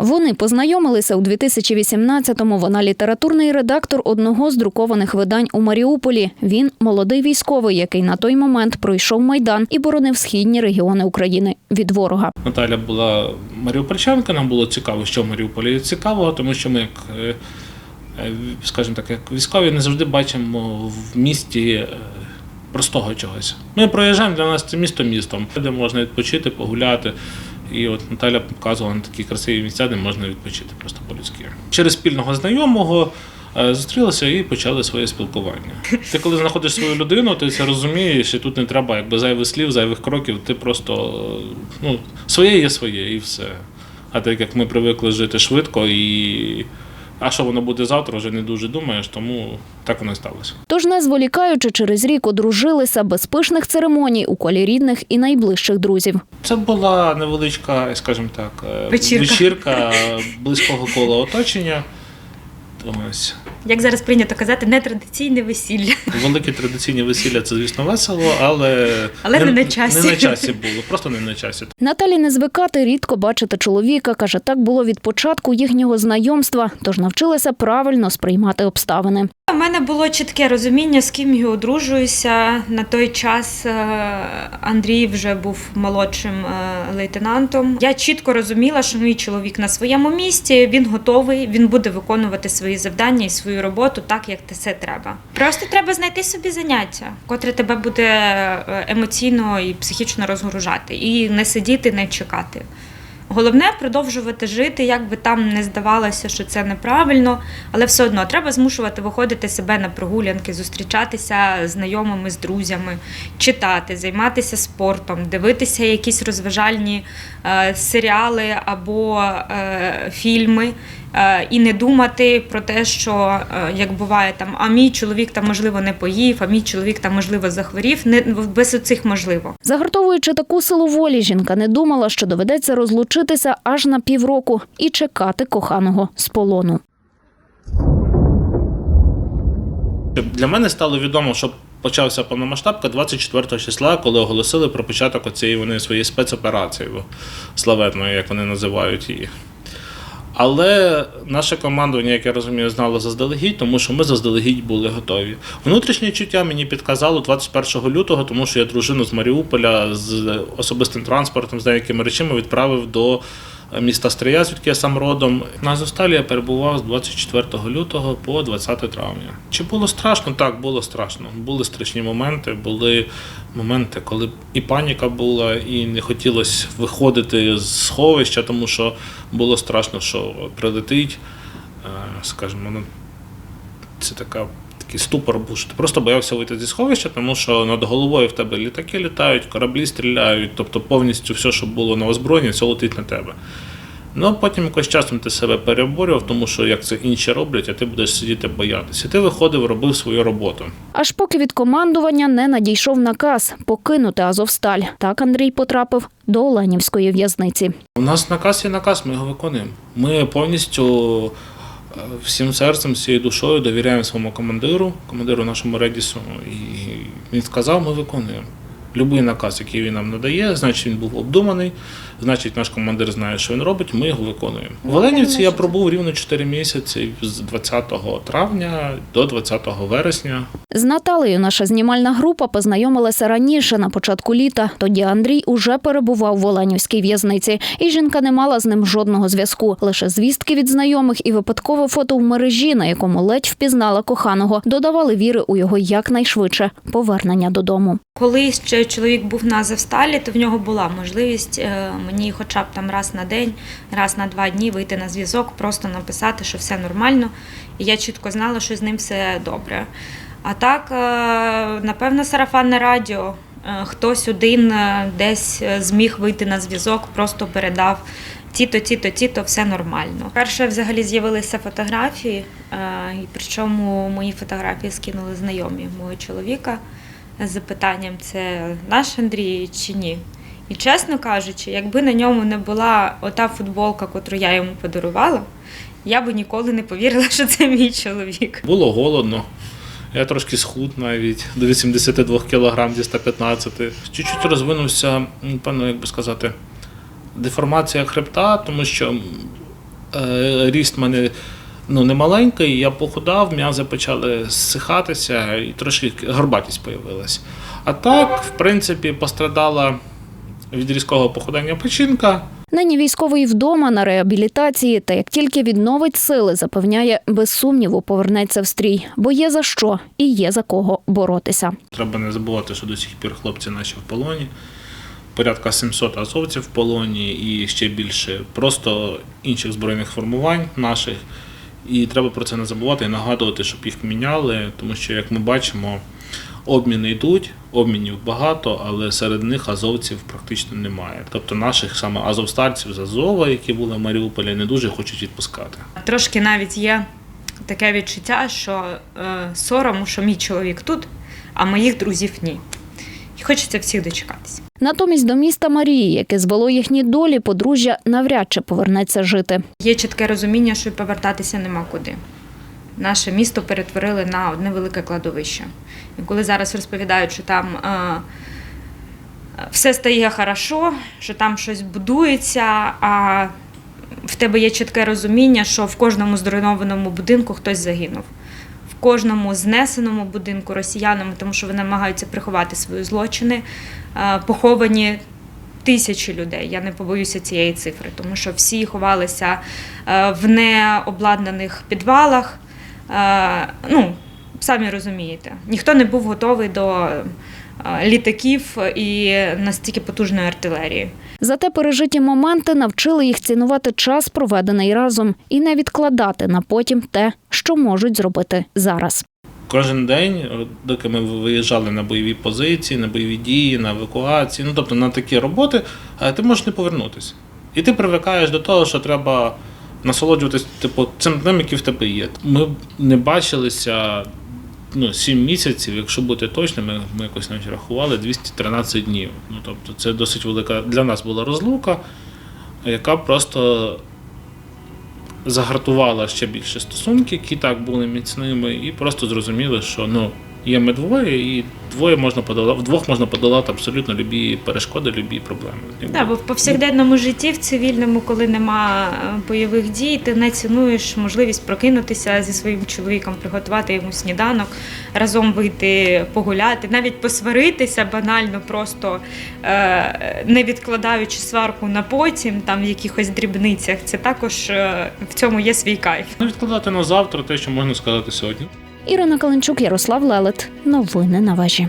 Вони познайомилися у 2018-му. Вона літературний редактор одного з друкованих видань у Маріуполі. Він молодий військовий, який на той момент пройшов майдан і боронив східні регіони України від ворога. Наталя була маріупольчанка, нам було цікаво, що в Маріуполі цікавого, тому що ми, як, е, е, скажімо так, як військові не завжди бачимо в місті е, простого чогось. Ми проїжджаємо для нас це місто містом, де можна відпочити, погуляти. І от Наталя показувала на такі красиві місця, де можна відпочити просто по-людськи. Через спільного знайомого е, зустрілися і почали своє спілкування. Ти коли знаходиш свою людину, ти це розумієш, і тут не треба якби зайвих слів, зайвих кроків. Ти просто ну, своє є своє і все. А так як ми привикли жити швидко і. А що воно буде завтра, вже не дуже думаєш, тому так воно і сталося. Тож, не зволікаючи, через рік одружилися без пишних церемоній у колі рідних і найближчих друзів. Це була невеличка, скажімо так, е, Вечірка. вечірка близького кола оточення. Ось. Як зараз прийнято казати, нетрадиційне весілля. Великі традиційні весілля це, звісно, весело, але, Але не на часі. Не на часі було, просто не на часі. Наталі не звикати рідко бачити чоловіка. каже, так було від початку їхнього знайомства, тож навчилася правильно сприймати обставини. У мене було чітке розуміння, з ким я одружуюся. На той час е, Андрій вже був молодшим е, лейтенантом. Я чітко розуміла, що мій чоловік на своєму місці, він готовий, він буде виконувати свої завдання і свою роботу так, як все треба. Просто треба знайти собі заняття, котре тебе буде е, емоційно і психічно розгружати, і не сидіти, не чекати. Головне продовжувати жити, як би там не здавалося, що це неправильно, але все одно треба змушувати виходити себе на прогулянки, зустрічатися знайомими, з друзями, читати, займатися спортом, дивитися якісь розважальні е, серіали або е, фільми. Е, І не думати про те, що е, як буває там, а мій чоловік там можливо не поїв, а мій чоловік там можливо захворів. Не без оцих можливо. Загартовуючи таку силу волі, жінка не думала, що доведеться розлучитися аж на півроку і чекати коханого з полону. Для мене стало відомо, що почався повномасштабка 24 числа, коли оголосили про початок цієї вони своєї спецоперації славетної, як вони називають її. Але наше командування, як я розумію, знало заздалегідь, тому що ми заздалегідь були готові. Внутрішнє чуття мені підказало 21 лютого, тому що я дружину з Маріуполя з особистим транспортом, з деякими речами відправив до міста Стрия, звідки я сам родом. На Азовсталі я перебував з 24 лютого по 20 травня. Чи було страшно? Так, було страшно. Були страшні моменти, були моменти, коли і паніка була, і не хотілося виходити з сховища, тому що було страшно, що прилетить. Е, Скажімо, ну, це така. Такий ступор був, що ти просто боявся вийти зі сховища, тому що над головою в тебе літаки літають, кораблі стріляють, тобто повністю все, що було на озброєнні, все летить на тебе. Ну а потім якось часом ти себе переборював, тому що як це інші роблять, а ти будеш сидіти боятися. І ти виходив, робив свою роботу. Аж поки від командування не надійшов наказ покинути Азовсталь. Так Андрій потрапив до Оленівської в'язниці. У нас наказ є наказ, ми його виконуємо. Ми повністю всім серцем, всією душою довіряємо своєму командиру, командиру нашому Редісу. І він сказав, ми виконуємо. Любий наказ, який він нам надає, значить він був обдуманий, значить наш командир знає, що він робить, ми його виконуємо. В Оленівці я пробув рівно 4 місяці з 20 травня до 20 вересня. З Наталею наша знімальна група познайомилася раніше на початку літа. Тоді Андрій уже перебував в Оленівській в'язниці, і жінка не мала з ним жодного зв'язку. Лише звістки від знайомих і випадкове фото в мережі, на якому ледь впізнала коханого, додавали віри у його якнайшвидше повернення додому. Коли ще чоловік був на Завсталі, то в нього була можливість е, мені хоча б там раз на день, раз на два дні вийти на зв'язок, просто написати, що все нормально. І я чітко знала, що з ним все добре. А так, е, напевно, сарафанне радіо. Е, Хтось один десь зміг вийти на зв'язок, просто передав ті-то, ті-то, ті-то, все нормально. Перше взагалі з'явилися фотографії, і причому мої фотографії скинули знайомі мого чоловіка запитанням, це наш Андрій чи ні. І чесно кажучи, якби на ньому не була ота футболка, котру я йому подарувала, я би ніколи не повірила, що це мій чоловік. Було голодно. Я трошки схуд навіть до 82 кг зі 115. Чуть-чуть розвинувся, певно, як би сказати, деформація хребта, тому що Е, Ріст мене ну, не маленький, я похудав, м'язи почали зсихатися і трошки горбатість появилась. А так, в принципі, пострадала від різкого похудання печінка. Нині військовий вдома на реабілітації, та як тільки відновить сили, запевняє, без сумніву повернеться в стрій, бо є за що і є за кого боротися. Треба не забувати, що до сих пір хлопці наші в полоні. Порядка 700 азовців в полоні і ще більше просто інших збройних формувань наших. І треба про це не забувати і нагадувати, щоб їх міняли, тому що, як ми бачимо, обміни йдуть, обмінів багато, але серед них азовців практично немає. Тобто наших саме азовстарців з Азова, які були в Маріуполі, не дуже хочуть відпускати. Трошки навіть є таке відчуття, що е, сорому, що мій чоловік тут, а моїх друзів ні. І хочеться всіх дочекатися. Натомість до міста Марії, яке звело їхні долі, подружжя навряд чи повернеться жити. Є чітке розуміння, що повертатися нема куди. Наше місто перетворили на одне велике кладовище. І коли зараз розповідають, що там е, все стає хорошо, що там щось будується, а в тебе є чітке розуміння, що в кожному зруйнованому будинку хтось загинув. Кожному знесеному будинку росіянами, тому що вони намагаються приховати свої злочини, е, поховані тисячі людей. Я не побоюся цієї цифри, тому що всі ховалися е, в необладнаних підвалах. Е, Ну, самі розумієте, ніхто не був готовий до літаків і настільки потужної артилерії. Зате пережиті моменти навчили їх цінувати час, проведений разом, і не відкладати на потім те, що можуть зробити зараз. Кожен день, доки ми виїжджали на бойові позиції, на бойові дії, на евакуації, ну тобто на такі роботи, е, ти можеш не повернутися. І ти привикаєш до того, що треба насолоджуватись типу, цим днем, який в тебе є. Ми не бачилися ну, 7 місяців, якщо бути точними, ми якось навіть рахували 213 днів. Ну, тобто це досить велика для нас була розлука, яка просто загартувала ще більше стосунки, які так були міцними, і просто зрозуміли, що ну, є ми двоє, і двоє можна подолати, вдвох можна подолати абсолютно любі перешкоди, любі проблеми. Так, бо в повсякденному житті, в цивільному, коли нема е, бойових дій, ти не цінуєш можливість прокинутися зі своїм чоловіком, приготувати йому сніданок, разом вийти погуляти, навіть посваритися банально, просто е, не відкладаючи сварку на потім, там в якихось дрібницях. Це також е, в цьому є свій кайф. Не відкладати на завтра те, що можна сказати сьогодні. Ірина Каленчук, Ярослав Лелет. Новини на вежі.